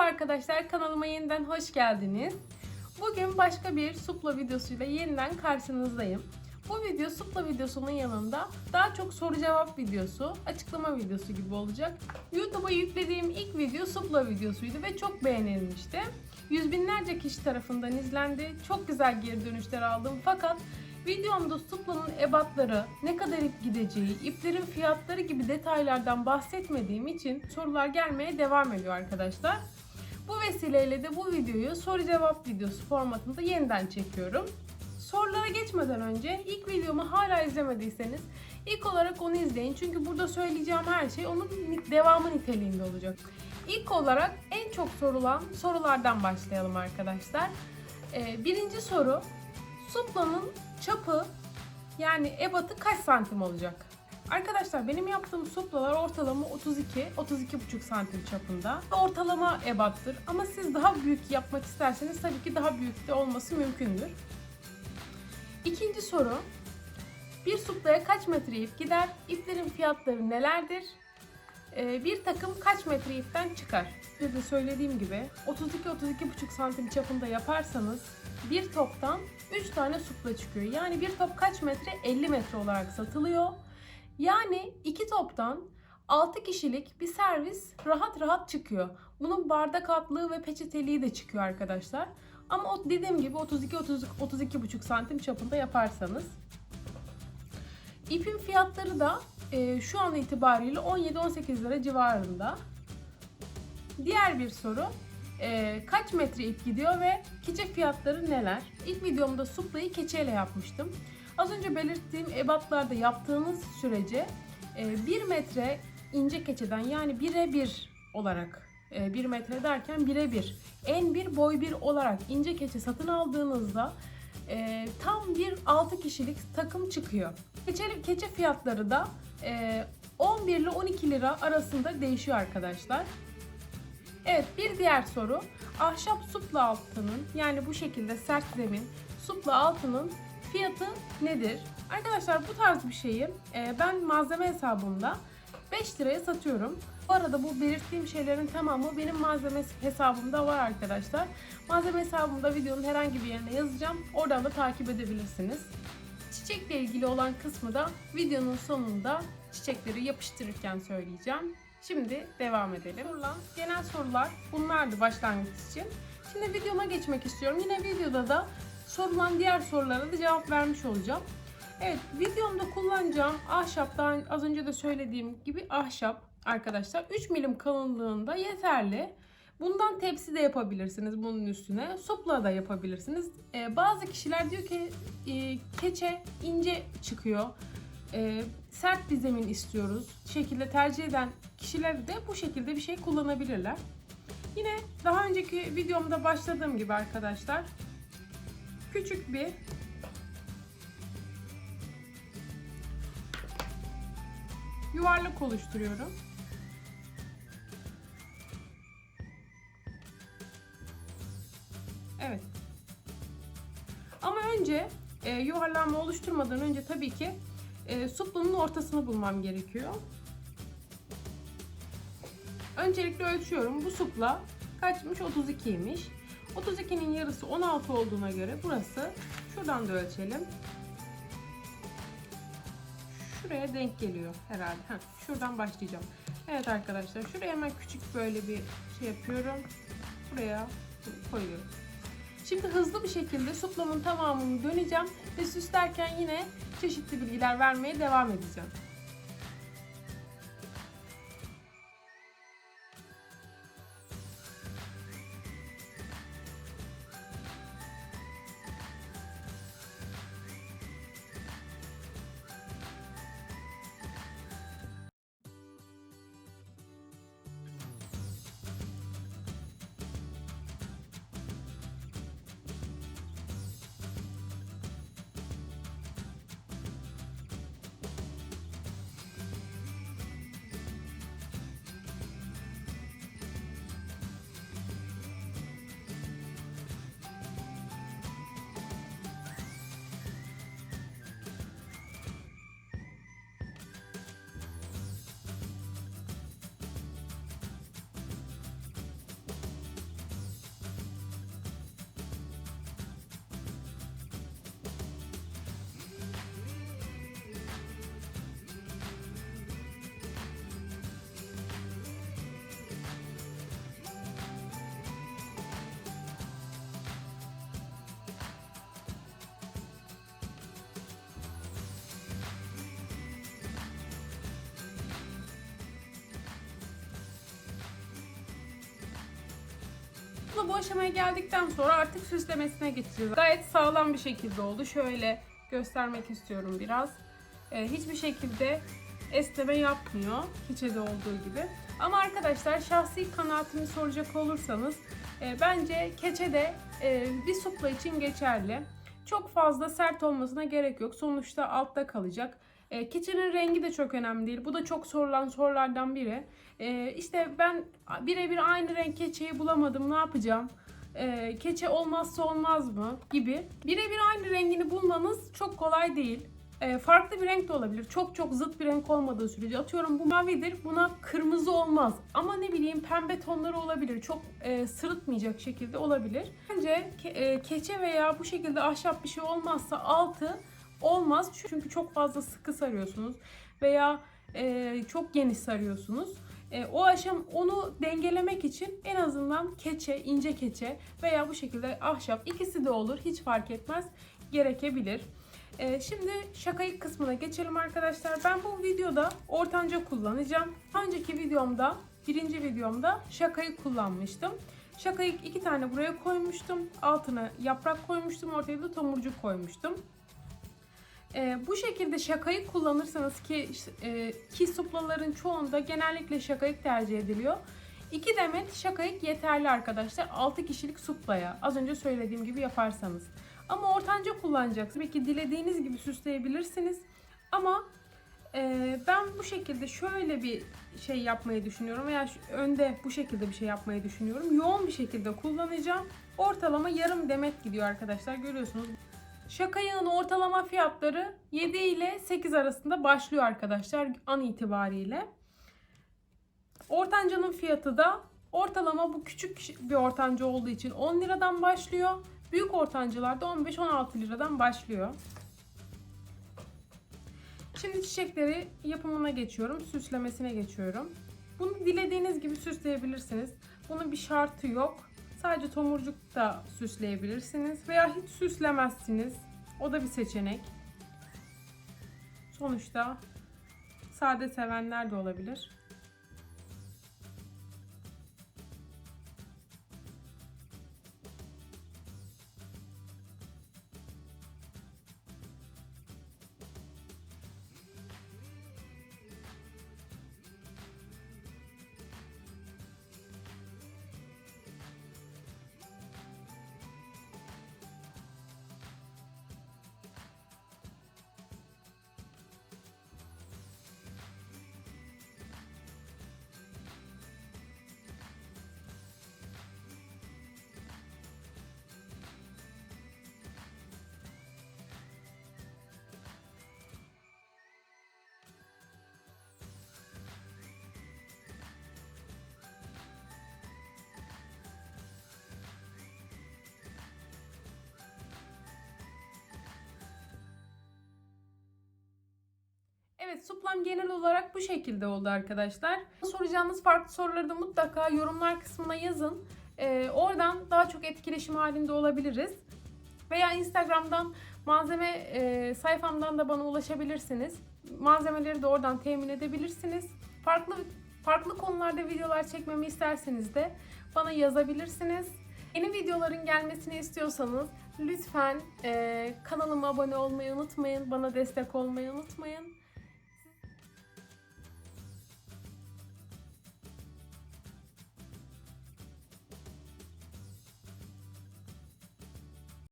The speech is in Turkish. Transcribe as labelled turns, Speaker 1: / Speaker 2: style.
Speaker 1: Merhaba arkadaşlar kanalıma yeniden hoş geldiniz. Bugün başka bir supla videosuyla yeniden karşınızdayım. Bu video supla videosunun yanında daha çok soru cevap videosu, açıklama videosu gibi olacak. YouTube'a yüklediğim ilk video supla videosuydu ve çok beğenilmişti. Yüz binlerce kişi tarafından izlendi. Çok güzel geri dönüşler aldım fakat Videomda Supla'nın ebatları, ne kadar ip gideceği, iplerin fiyatları gibi detaylardan bahsetmediğim için sorular gelmeye devam ediyor arkadaşlar. Bu vesileyle de bu videoyu soru cevap videosu formatında yeniden çekiyorum. Sorulara geçmeden önce ilk videomu hala izlemediyseniz ilk olarak onu izleyin. Çünkü burada söyleyeceğim her şey onun devamı niteliğinde olacak. İlk olarak en çok sorulan sorulardan başlayalım arkadaşlar. Ee, birinci soru Supla'nın çapı yani ebatı kaç santim olacak? Arkadaşlar benim yaptığım suplalar ortalama 32 32,5 santim çapında. Ortalama ebattır ama siz daha büyük yapmak isterseniz tabii ki daha büyük de olması mümkündür. İkinci soru. Bir suplaya kaç metre ip gider? İplerin fiyatları nelerdir? Ee, bir takım kaç metre ipten çıkar? Bir de söylediğim gibi 32-32,5 santim çapında yaparsanız bir toptan 3 tane supla çıkıyor. Yani bir top kaç metre? 50 metre olarak satılıyor. Yani iki toptan 6 kişilik bir servis rahat rahat çıkıyor. Bunun bardak altlığı ve peçeteliği de çıkıyor arkadaşlar. Ama o dediğim gibi 32 30 32,5 santim çapında yaparsanız. İpin fiyatları da e, şu an itibariyle 17-18 lira civarında. Diğer bir soru e, kaç metre ip gidiyor ve keçe fiyatları neler? İlk videomda suplayı keçeyle yapmıştım. Az önce belirttiğim ebatlarda yaptığınız sürece e, 1 metre ince keçeden yani 1'e 1 olarak e, 1 metre derken 1'e 1 en bir boy 1 olarak ince keçe satın aldığınızda e, tam bir 6 kişilik takım çıkıyor. Keçe, keçe fiyatları da e, 11 ile 12 lira arasında değişiyor arkadaşlar. Evet bir diğer soru. Ahşap supla altının yani bu şekilde sert zemin supla altının fiyatı nedir? Arkadaşlar bu tarz bir şeyi e, ben malzeme hesabımda 5 liraya satıyorum. Bu arada bu belirttiğim şeylerin tamamı benim malzeme hesabımda var arkadaşlar. Malzeme hesabımda videonun herhangi bir yerine yazacağım. Oradan da takip edebilirsiniz. Çiçekle ilgili olan kısmı da videonun sonunda çiçekleri yapıştırırken söyleyeceğim. Şimdi devam edelim. Sorulan genel sorular bunlardı başlangıç için. Şimdi videoma geçmek istiyorum. Yine videoda da sorulan diğer sorulara da cevap vermiş olacağım. Evet videomda kullanacağım ahşaptan az önce de söylediğim gibi ahşap arkadaşlar 3 milim kalınlığında yeterli. Bundan tepsi de yapabilirsiniz bunun üstüne. Supla da yapabilirsiniz. Ee, bazı kişiler diyor ki e, keçe ince çıkıyor. E, sert bir zemin istiyoruz. Şekilde tercih eden kişiler de bu şekilde bir şey kullanabilirler. Yine daha önceki videomda başladığım gibi arkadaşlar küçük bir yuvarlak oluşturuyorum. Evet. Ama önce e, yuvarlağımı oluşturmadan önce tabii ki e, suplanın ortasını bulmam gerekiyor. Öncelikle ölçüyorum. Bu supla kaçmış? 32'ymiş. 32'nin yarısı 16 olduğuna göre burası şuradan da ölçelim. Şuraya denk geliyor herhalde. Heh, şuradan başlayacağım. Evet arkadaşlar şuraya hemen küçük böyle bir şey yapıyorum. Buraya koyuyorum. Şimdi hızlı bir şekilde suplamın tamamını döneceğim ve süslerken yine çeşitli bilgiler vermeye devam edeceğim. Supla bu aşamaya geldikten sonra artık süslemesine geçeceğiz. Gayet sağlam bir şekilde oldu. Şöyle göstermek istiyorum biraz. Ee, hiçbir şekilde esneme yapmıyor. Keçede olduğu gibi. Ama arkadaşlar şahsi kanaatimi soracak olursanız e, bence keçede e, bir supla için geçerli. Çok fazla sert olmasına gerek yok. Sonuçta altta kalacak. E, keçenin rengi de çok önemli değil. Bu da çok sorulan sorulardan biri. E, işte ben birebir aynı renk keçeyi bulamadım. Ne yapacağım? E, keçe olmazsa olmaz mı? Gibi. Birebir aynı rengini bulmanız çok kolay değil. E, farklı bir renk de olabilir. Çok çok zıt bir renk olmadığı sürece. Atıyorum bu mavidir. Buna kırmızı olmaz. Ama ne bileyim pembe tonları olabilir. Çok e, sırıtmayacak şekilde olabilir. Bence ke- e, keçe veya bu şekilde ahşap bir şey olmazsa altı olmaz. Çünkü çok fazla sıkı sarıyorsunuz. Veya e, çok geniş sarıyorsunuz. E, o aşam onu dengelemek için en azından keçe, ince keçe veya bu şekilde ahşap ikisi de olur. Hiç fark etmez. Gerekebilir. Ee, şimdi şakayık kısmına geçelim arkadaşlar. Ben bu videoda ortanca kullanacağım. Önceki videomda, birinci videomda şakayık kullanmıştım. Şakayık iki tane buraya koymuştum. Altına yaprak koymuştum. Ortaya da tomurcuk koymuştum. Ee, bu şekilde şakayık kullanırsanız ki e, ki suplaların çoğunda genellikle şakayık tercih ediliyor. 2 demet şakayık yeterli arkadaşlar. 6 kişilik suplaya. Az önce söylediğim gibi yaparsanız. Ama ortanca kullanacaksınız. Tabii ki dilediğiniz gibi süsleyebilirsiniz. Ama e, ben bu şekilde şöyle bir şey yapmayı düşünüyorum veya önde bu şekilde bir şey yapmayı düşünüyorum. Yoğun bir şekilde kullanacağım. Ortalama yarım demet gidiyor arkadaşlar görüyorsunuz. Şaka ortalama fiyatları 7 ile 8 arasında başlıyor arkadaşlar an itibariyle. Ortancanın fiyatı da ortalama bu küçük bir ortanca olduğu için 10 liradan başlıyor. Büyük ortancılarda 15-16 liradan başlıyor. Şimdi çiçekleri yapımına geçiyorum. Süslemesine geçiyorum. Bunu dilediğiniz gibi süsleyebilirsiniz. Bunun bir şartı yok. Sadece tomurcuk da süsleyebilirsiniz. Veya hiç süslemezsiniz. O da bir seçenek. Sonuçta sade sevenler de olabilir. Evet suplam genel olarak bu şekilde oldu arkadaşlar. Soracağınız farklı soruları da mutlaka yorumlar kısmına yazın. Ee, oradan daha çok etkileşim halinde olabiliriz. Veya Instagram'dan malzeme e, sayfamdan da bana ulaşabilirsiniz. Malzemeleri de oradan temin edebilirsiniz. Farklı farklı konularda videolar çekmemi isterseniz de bana yazabilirsiniz. Yeni videoların gelmesini istiyorsanız lütfen e, kanalıma abone olmayı unutmayın. Bana destek olmayı unutmayın.